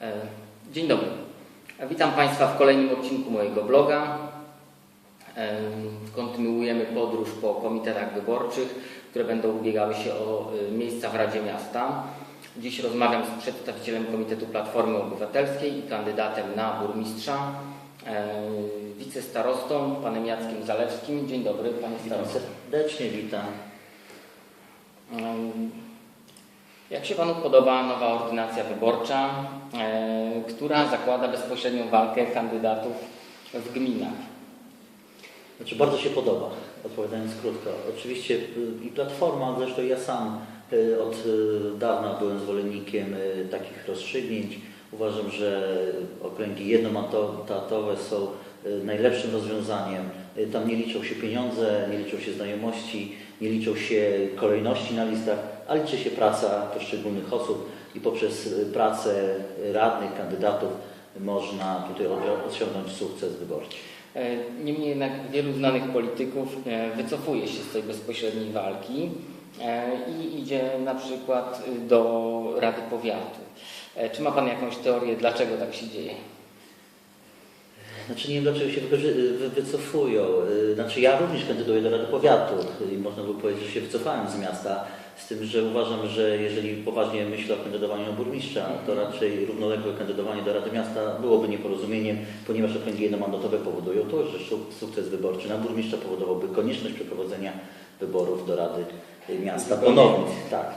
E, Dzień dobry. E, Witam Państwa w kolejnym odcinku mojego bloga. E, Kontynuujemy podróż po komitetach wyborczych, które będą ubiegały się o miejsca w Radzie Miasta. Dziś rozmawiam z przedstawicielem Komitetu Platformy Obywatelskiej i kandydatem na burmistrza, wicestarostą, panem Jackiem Zalewskim. Dzień dobry, panie starosto. serdecznie, witam. Jak się Panu podoba nowa ordynacja wyborcza, e, która zakłada bezpośrednią walkę kandydatów w gminach? Znaczy bardzo się podoba, odpowiadając krótko. Oczywiście y, i Platforma, zresztą ja sam y, od y, dawna byłem zwolennikiem takich rozstrzygnięć. Uważam, że okręgi jednomandatowe są najlepszym rozwiązaniem. Tam nie liczą się pieniądze, nie liczą się znajomości, nie liczą się kolejności na listach, a liczy się praca poszczególnych osób i poprzez y, pracę radnych, kandydatów można tutaj osiągnąć sukces wyborczy. E, Niemniej jednak wielu znanych polityków e, wycofuje się z tej bezpośredniej walki e, i idzie na przykład y, do Rady Powiatu. Czy ma Pan jakąś teorię, dlaczego tak się dzieje? Znaczy nie wiem dlaczego się wy- wycofują. Y, Znaczy ja również kandyduję do Rady Powiatu i można by powiedzieć, że się wycofałem z miasta. Z tym, że uważam, że jeżeli poważnie myślę o kandydowaniu na burmistrza, to raczej równoległe kandydowanie do Rady Miasta byłoby nieporozumieniem, ponieważ okręgi jednomandatowe powodują to, że sukces wyborczy na burmistrza powodowałby konieczność przeprowadzenia wyborów do Rady y, Miasta ponownych. Tak.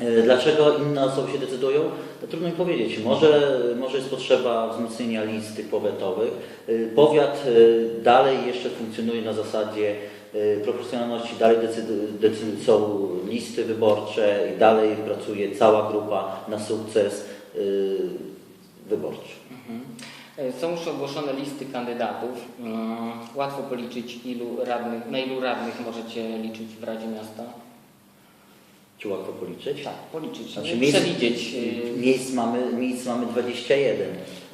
E, Dlaczego inne osoby się decydują? To trudno mi powiedzieć. Może, może jest potrzeba wzmocnienia list tych powiatowych. E, Powiat e, dalej jeszcze funkcjonuje na zasadzie proporcjonalności, dalej decydu- decy- są listy wyborcze i dalej pracuje cała grupa na sukces wyborczy. Mhm. Są już ogłoszone listy kandydatów. Mm, Łatwo policzyć, ilu radnych, na ilu radnych możecie liczyć w Radzie Miasta? Czy łatwo policzyć? Tak, policzyć, Znaczy, miejsc- przewidzieć. y, Miejsc mamy, miejsc mamy 21.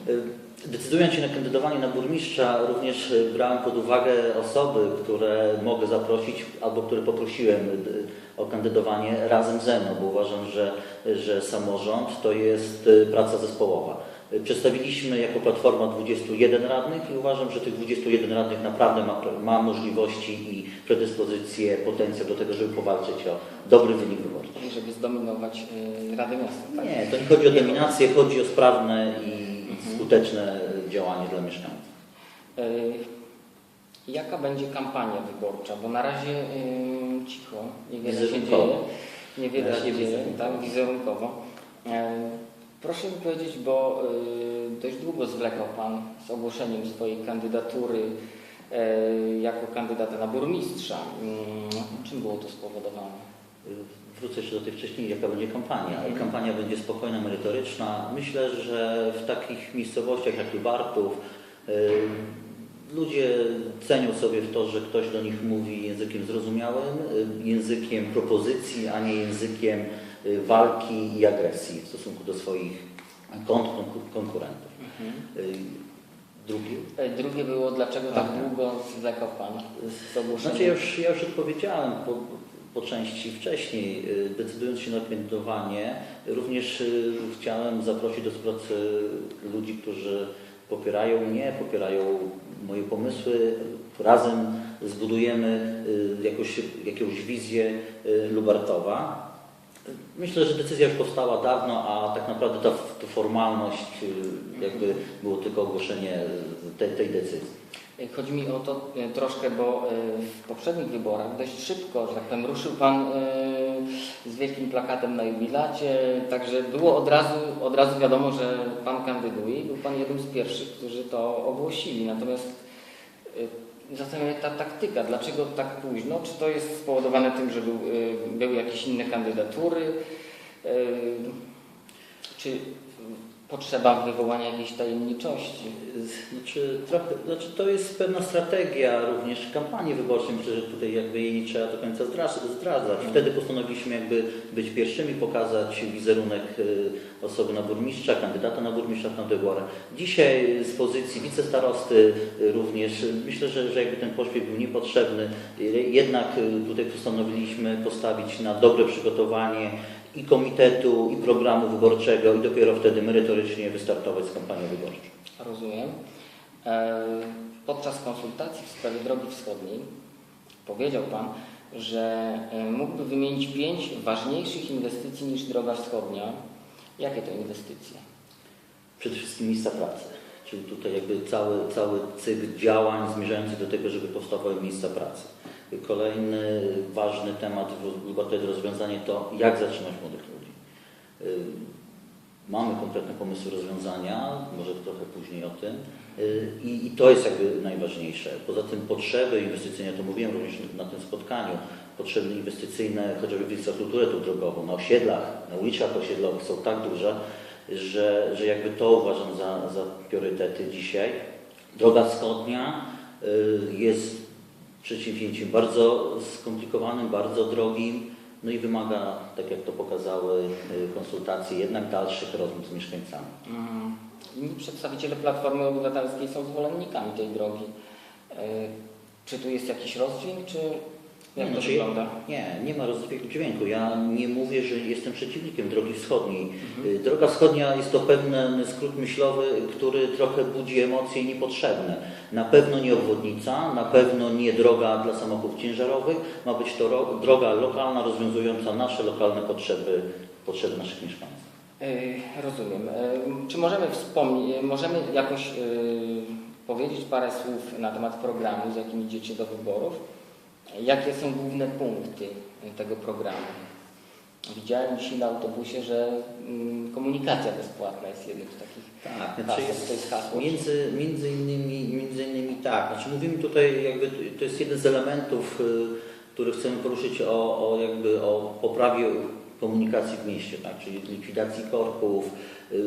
Y, Decydując się na kandydowanie na burmistrza, również brałem pod uwagę osoby, które mogę zaprosić albo które poprosiłem y, o kandydowanie razem ze mną, bo uważam, że, że samorząd to jest praca zespołowa. Przedstawiliśmy jako Platforma 21 radnych i uważam, że tych 21 radnych naprawdę ma, ma możliwości i predyspozycje, potencjał do tego, żeby powalczyć o dobry wynik wyborczy. żeby zdominować y, Radę Miasta. Tak? Nie, to nie chodzi o dominację, chodzi o sprawne i skuteczne działanie dla mieszkańców. Y, Jaka będzie kampania wyborcza? Bo na razie y, cicho, niewiele się dzieje. Niewiele się dzieje, tak, wizerunkowo. Y, Proszę mi powiedzieć, bo y, dość długo zwlekał Pan z ogłoszeniem swojej kandydatury y, jako kandydata na burmistrza. Y, Czym było to spowodowane? Wrócę jeszcze do tej wcześniej, jaka będzie kampania. Kampania będzie spokojna, merytoryczna. Myślę, że w takich miejscowościach jak Lubartów y, ludzie cenią sobie w to, że ktoś do nich mówi językiem zrozumiałym, y, językiem propozycji, a nie językiem y, walki i agresji w stosunku do swoich kon- konku- konkurentów. Y, Drugi Y, Drugie było, dlaczego tak Aha. długo zwlekał Pan z ogłoszeniem? Znaczy ja już, ja już odpowiedziałem po, po części wcześniej. Y, Decydując się na kandydowanie, również y, chciałem zaprosić do współpracy ludzi, którzy popierają mnie, popierają moje pomysły. Razem zbudujemy y, jakąś, wizję y, Lubartowa. Myślę, że decyzja już powstała dawno, a tak naprawdę ta, ta formalność y, jakby było tylko ogłoszenie y, tej, tej decyzji. Chodzi mi o to e, troszkę, bo w poprzednich wyborach dość szybko, że tak powiem, ruszył Pan z wielkim plakatem na jubilacie, także było od razu, od razu wiadomo, że Pan kandyduje i był Pan jednym z pierwszych, którzy to ogłosili. Natomiast zastanawia ta taktyka, dlaczego tak późno? Czy to jest spowodowane tym, że był, e, były jakieś inne kandydatury? E, Czy potrzeba wywołania jakiejś tajemniczości? Znaczy, trochę, znaczy to jest pewna strategia również kampanii wyborczej. Myślę, że tutaj jakby jej nie trzeba do końca zdra- zdradzać. Wtedy postanowiliśmy jakby być pierwszymi, pokazać wizerunek y, osoby na burmistrza, kandydata na burmistrza w tamtych wyborach. Dzisiaj z pozycji wicestarosty również y, myślę, że, że jakby ten pośpiech był niepotrzebny. Y, Jednak tutaj postanowiliśmy postawić na dobre przygotowanie i komitetu, i programu wyborczego i dopiero wtedy merytorycznie wystartować z kampanią wyborczą. Rozumiem. E, Podczas konsultacji w sprawie drogi wschodniej powiedział Pan, że e, mógłby wymienić pięć ważniejszych inwestycji niż droga wschodnia. Jakie to inwestycje? Przede wszystkim miejsca pracy. Czyli tutaj jakby cały, cały cykl działań zmierzający do tego, żeby powstawały miejsca pracy. Kolejny ważny temat, chyba to rozwiązanie, to jak zatrzymać młodych ludzi. Y, Mamy konkretne pomysły rozwiązania, może trochę później o tym. Y, I, I to jest jakby najważniejsze. Poza tym potrzeby inwestycyjne, to mówiłem również na tym spotkaniu, potrzeby inwestycyjne chociażby w infrastrukturę tu drogową, na osiedlach, na ulicach osiedlowych są tak duże, że, że jakby to uważam za, za priorytety dzisiaj. Droga wschodnia y, jest przedsięwzięciem bardzo skomplikowanym, bardzo drogim, no i wymaga, tak jak to pokazały y, konsultacje, jednak dalszych rozmów z mieszkańcami. Mm, przedstawiciele Platformy Obywatelskiej są zwolennikami tej drogi. E, Czy tu jest jakiś rozdźwięk, czy jak Nie, to wygląda? Nie, nie ma rozdźwięku. Ja nie mówię, że jestem przeciwnikiem drogi wschodniej. Mhm. Y, Droga wschodnia jest to pewien skrót myślowy, który trochę budzi emocje niepotrzebne. Na pewno nie obwodnica, na pewno nie droga dla samochodów ciężarowych. Ma być to ro- droga lokalna, rozwiązująca nasze lokalne potrzeby, potrzeby naszych mieszkańców. E, Rozumiem. E, Czy możemy wspomnieć, możemy jakoś e, powiedzieć parę słów na temat programu, z jakim idziecie do wyborów? Jakie są główne punkty tego programu? Widziałem dzisiaj na autobusie, że mm, komunikacja bezpłatna jest jednym z takich Tak, znaczy To jest hasło. Między, między, innymi, między innymi tak. Znaczy mówimy tutaj jakby, to jest jeden z elementów, y, który chcemy poruszyć o, o, jakby o poprawie komunikacji w mieście, tak? czyli likwidacji korków, y,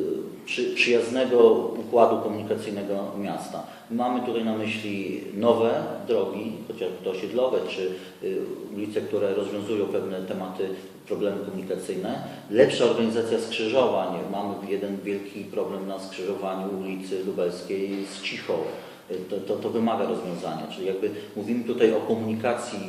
przy, przyjaznego układu komunikacyjnego miasta. Mamy tutaj na myśli nowe drogi, chociażby to osiedlowe, czy y, ulice, które rozwiązują pewne tematy, problemy komunikacyjne. Lepsza organizacja skrzyżowań. Mamy jeden wielki problem na skrzyżowaniu ulicy Lubelskiej z Cichą. Y, To, to, to wymaga rozwiązania, czyli jakby mówimy tutaj o komunikacji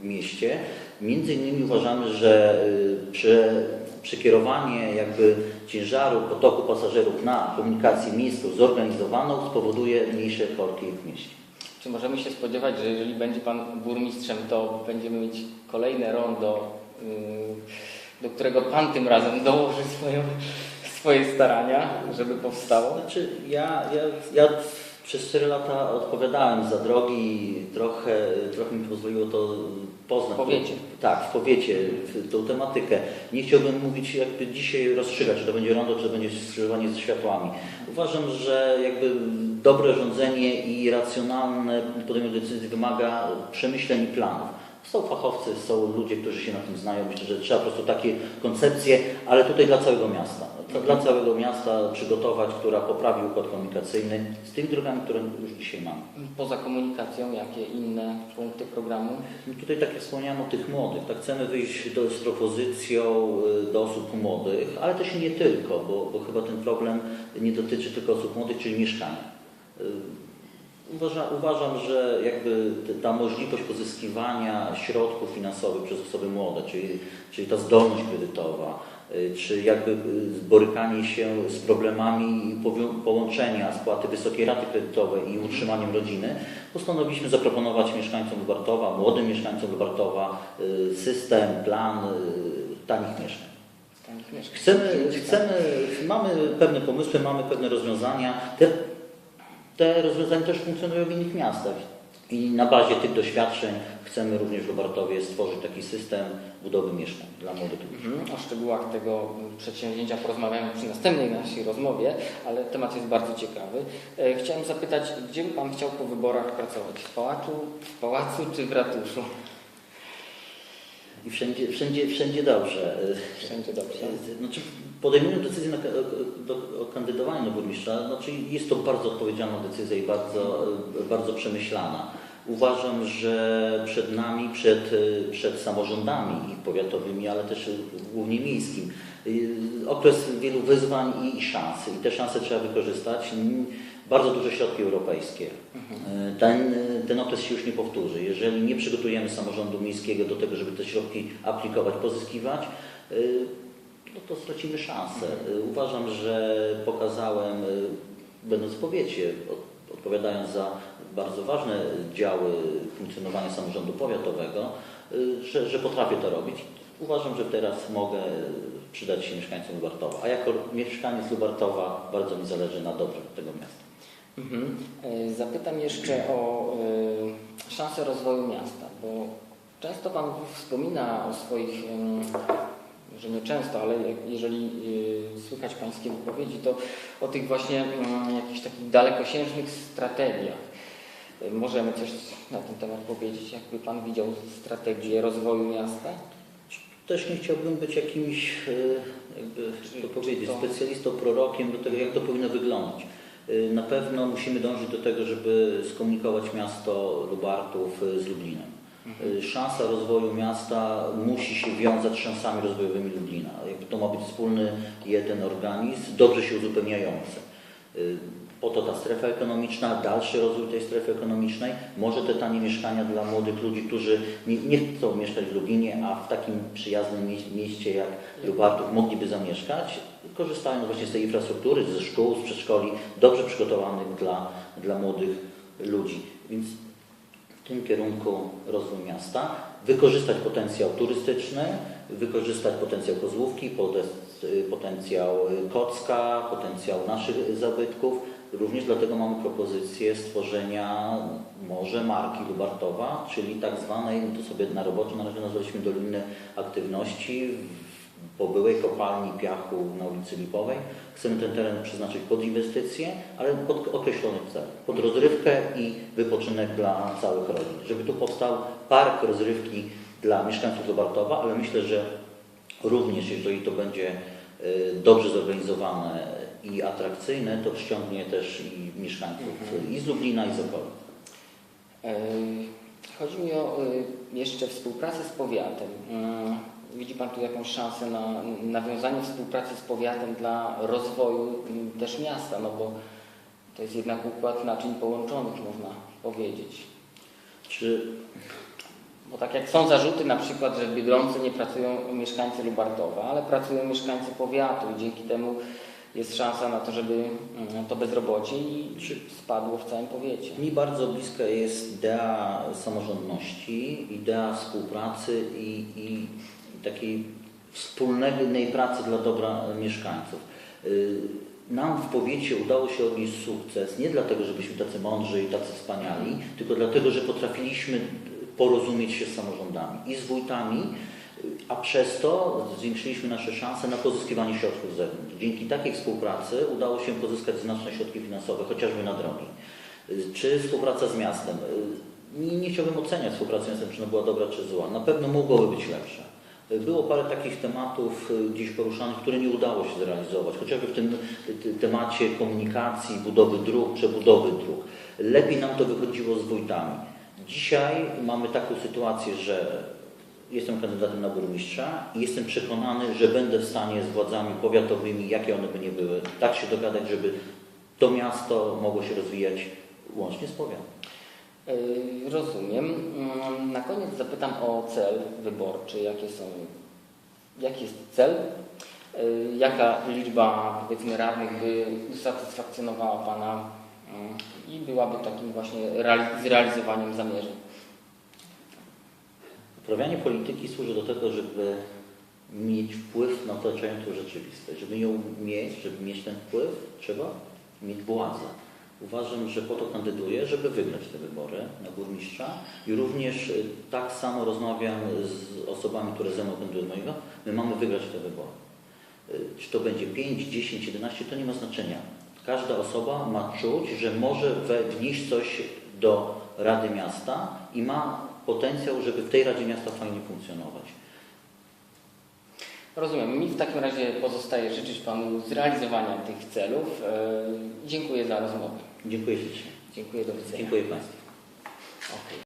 w mieście. Między innymi uważamy, że y, prze, przekierowanie jakby ciężaru potoku pasażerów na komunikację miejską zorganizowaną spowoduje mniejsze korki w mieście. Czy możemy się spodziewać, że jeżeli będzie Pan burmistrzem, to będziemy mieć kolejne rondo, yy, do którego Pan tym razem dołoży swoją, swoje starania, żeby powstało? Znaczy, ja, ja, ja przez 4 lata odpowiadałem za drogi, trochę, trochę mi pozwoliło to poznać. W powiecie. Tak, w powiecie, w tą tematykę. Nie chciałbym mówić, jakby dzisiaj rozstrzygać, czy to będzie rondo, czy to będzie skrzyżowanie ze światłami. Uważam, że jakby dobre rządzenie i racjonalne podejmowanie decyzji wymaga przemyśleń i planów. Są fachowcy, są ludzie, którzy się na tym znają. Myślę, że trzeba po prostu takie koncepcje, ale tutaj dla całego miasta. Dla- Dla całego miasta przygotować, która poprawi układ komunikacyjny z tymi drogami, które już dzisiaj mamy. Poza komunikacją, jakie inne punkty programu? No tutaj tak jak wspomniałem o tych młodych, tak chcemy wyjść do, z propozycją y, do osób młodych, ale też nie tylko, bo, bo chyba ten problem nie dotyczy tylko osób młodych, czyli mieszkania. Uważa, uważam, że jakby ta możliwość pozyskiwania środków finansowych przez osoby młode, czyli, czyli ta zdolność kredytowa, y, czy jakby y, borykanie się z problemami połączenia spłaty wysokiej raty kredytowej i utrzymaniem rodziny, postanowiliśmy zaproponować mieszkańcom Lubartowa, młodym mieszkańcom Lubartowa y, system, plan tanich mieszkań. Tanich mieszkań. Chcemy, chcemy, mamy pewne pomysły, mamy pewne rozwiązania. Te, te rozwiązania też funkcjonują w innych miastach. I na bazie tych doświadczeń chcemy również w Lubartowie stworzyć taki system budowy mieszkań dla młodych ludzi. Mhm. O szczegółach tego przedsięwzięcia porozmawiamy przy następnej naszej rozmowie, ale temat jest bardzo ciekawy. E, Chciałem zapytać, gdzie by Pan chciał po wyborach pracować? W pałacu, w pałacu czy w ratuszu? I wszędzie, wszędzie, wszędzie dobrze. Wszędzie dobrze. Znaczy, podejmując decyzję na, o, do- o kandydowaniu na burmistrza, znaczy jest to bardzo odpowiedzialna decyzja i bardzo, bardzo przemyślana. Uważam, że przed nami, przed, przed samorządami i powiatowymi, ale też głównie miejskim, y, okres wielu wyzwań i, i szans. I te szanse trzeba wykorzystać. Bardzo duże środki europejskie. Y, Ten, ten okres się już nie powtórzy. Jeżeli nie przygotujemy samorządu miejskiego do tego, żeby te środki aplikować, pozyskiwać, y, no to stracimy szansę. Y, Uważam, że pokazałem, będąc w powiecie, od- odpowiadając za bardzo ważne działy funkcjonowania samorządu powiatowego, że, że potrafię to robić. Uważam, że teraz mogę przydać się mieszkańcom Lubartowa. A jako mieszkaniec Lubartowa bardzo mi zależy na dobrze tego miasta. Mhm. E, Zapytam jeszcze o e, szanse rozwoju miasta, bo często Pan wspomina o swoich, em, że nie często, ale jeżeli e, słychać Pańskie wypowiedzi, to o tych właśnie jakichś takich dalekosiężnych strategiach. Możemy coś na ten temat powiedzieć? Jakby Pan widział strategię rozwoju miasta? Też nie chciałbym być jakimś, y, jakby to powiedzieć, specjalistą, prorokiem do tego, jak to powinno wyglądać. Y, Na pewno musimy dążyć do tego, żeby skomunikować miasto Lubartów y, z Lublinem. Y, Szansa rozwoju miasta musi się wiązać z szansami rozwojowymi Lublina. Jakby to ma być wspólny jeden organizm, dobrze się uzupełniający. Po to ta strefa ekonomiczna, dalszy rozwój tej strefy ekonomicznej, może te tanie mieszkania dla młodych ludzi, którzy nie, nie chcą mieszkać w Lublinie, a w takim przyjaznym mieś- mieście jak Lubartów mogliby zamieszkać, korzystając właśnie z tej infrastruktury, ze szkół, z przedszkoli, dobrze przygotowanych dla, dla młodych ludzi. Więc w tym kierunku rozwój miasta, wykorzystać potencjał turystyczny, wykorzystać potencjał Kozłówki, potencjał y, Kocka, potencjał naszych zabytków. Również dlatego mamy propozycję stworzenia może marki Lubartowa, czyli tak zwanej, my to sobie na roboczo na razie nazwaliśmy Doliny Aktywności po byłej kopalni piachu na ulicy Lipowej. Chcemy ten teren przeznaczyć pod inwestycje, ale pod określony cel, pod rozrywkę i wypoczynek dla całych rodzin. Żeby tu powstał park rozrywki dla mieszkańców Lubartowa, ale myślę, że również jeżeli to będzie y, dobrze zorganizowane i atrakcyjne, to przyciągnie też i mieszkańców Mhm. i z Lublina i z okolic. E, Chodzi mi o e, jeszcze współpracę z powiatem. Mm, Widzi Pan tu jakąś szansę na nawiązanie współpracy z powiatem dla rozwoju też miasta, no bo to jest jednak układ naczyń połączonych, można powiedzieć. Czy Bo tak jak są zarzuty na przykład, że w Biedronce nie pracują mieszkańcy Lubartowa, ale pracują mieszkańcy powiatu i dzięki temu jest szansa na to, żeby mm, to bezrobocie spadło w całym powiecie. Mi bardzo bliska jest idea samorządności, idea współpracy i, i takiej wspólnej pracy dla dobra mieszkańców. Y, Nam w powiecie udało się odnieść sukces nie dlatego, żebyśmy tacy mądrzy i tacy wspaniali, tylko dlatego, że potrafiliśmy porozumieć się z samorządami i z wójtami, a przez to zwiększyliśmy nasze szanse na pozyskiwanie środków z zewnątrz. Dzięki takiej współpracy udało się pozyskać znaczne środki finansowe, chociażby na drogi. Y, Czy współpraca z miastem? Y, Nie, nie chciałbym oceniać współpracy z miastem, czy ona była dobra, czy zła. Na pewno mogłoby być lepsze. Y, Było parę takich tematów y, gdzieś poruszanych, które nie udało się zrealizować, chociażby w tym y, temacie komunikacji, budowy dróg, przebudowy dróg. Lepiej nam to wychodziło z wójtami. Dzisiaj mamy taką sytuację, że jestem kandydatem na burmistrza i jestem przekonany, że będę w stanie z władzami powiatowymi, jakie one by nie były, tak się dogadać, żeby to miasto mogło się rozwijać łącznie z powiatem. Yy, Rozumiem. Mm, Na koniec zapytam o cel wyborczy. Jakie są, jaki jest cel? Yy, Jaka liczba powiedzmy radnych by usatysfakcjonowała Pana mm, i byłaby takim właśnie reali- zrealizowaniem zamierzeń? Uprawianie polityki służy do tego, żeby mieć wpływ na otaczającą rzeczywistość. Żeby ją mieć, żeby mieć ten wpływ, trzeba mieć władzę. Uważam, że po to kandyduję, żeby wygrać te wybory na burmistrza i również y, tak samo rozmawiam z osobami, które ze mną kandydują mojego. My mamy wygrać te wybory. Y, Czy to będzie 5, 10, 11, to nie ma znaczenia. Każda osoba ma czuć, że może wnieść coś do Rady Miasta i ma potencjał, żeby w tej Radzie Miasta fajnie funkcjonować. Rozumiem. Mi w takim razie pozostaje życzyć Panu zrealizowania tych celów. Yy, Dziękuję za rozmowę. Dziękuję ślicznie. Dziękuję, do widzenia. Dziękuję Państwu. Okej.